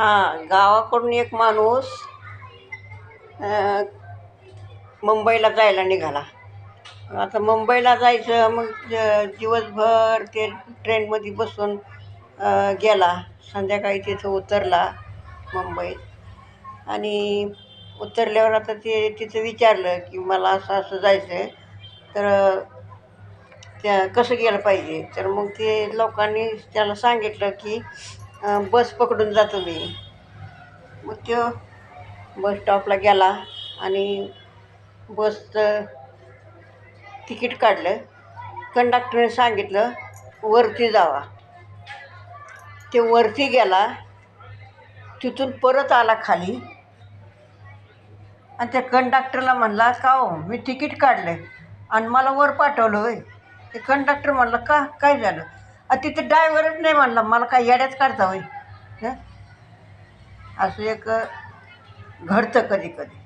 हां गावाकडून एक माणूस मुंबईला जायला निघाला. आता मुंबईला जायचं मग दिवसभर ते ट्रेनमध्ये बसून गेला. संध्याकाळी तिथं उतरला मुंबईत. आणि उतरल्यावर आता ते तिथं विचारलं की मला असं असं जायचं आहे तर त्या कसं गेलं पाहिजे? तर मग ते लोकांनी त्याला सांगितलं की बस पकडून जातो मी. मग तो बस स्टॉपला गेला आणि बसचं तिकीट काढलं. कंडक्टरने सांगितलं वरती जावा. ते वरती गेला. तिथून परत आला खाली. आणि त्या कंडक्टरला म्हणला का हो मी तिकीट काढलं आणि मला वर पाठवलं होय. ते कंडक्टर म्हणलं का काय झालं? तिथे ड्रायव्हरच नाही म्हणला मला काय येड्याच काढता होई असं एक घडतं कधी कधी